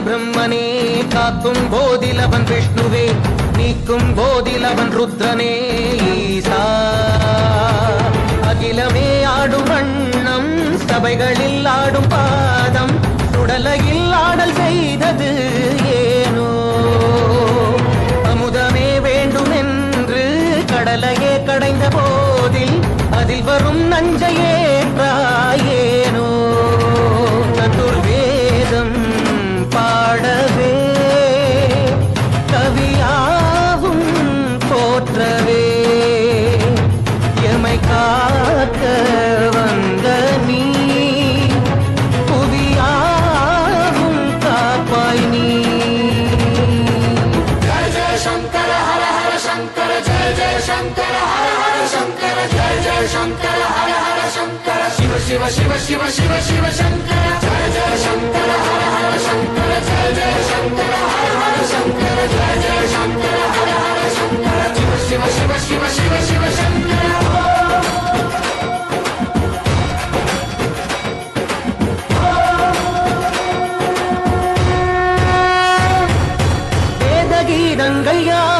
போதிலவன் பிரம்மனே காக்கும் போதிலவன் விஷ்ணுவே நீக்கும் போதிலவன் ருத்ரனே ஈசா அகிலமே ஆடும் வண்ணம் சபைகளில் ஆடும் வேத கீதங்கள் யாவும்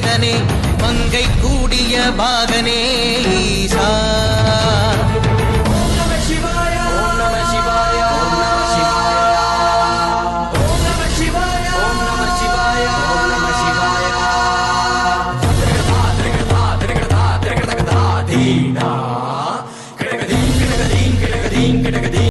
வேதனே மங்கை கூடிய பாகனே ஈசா. Dina.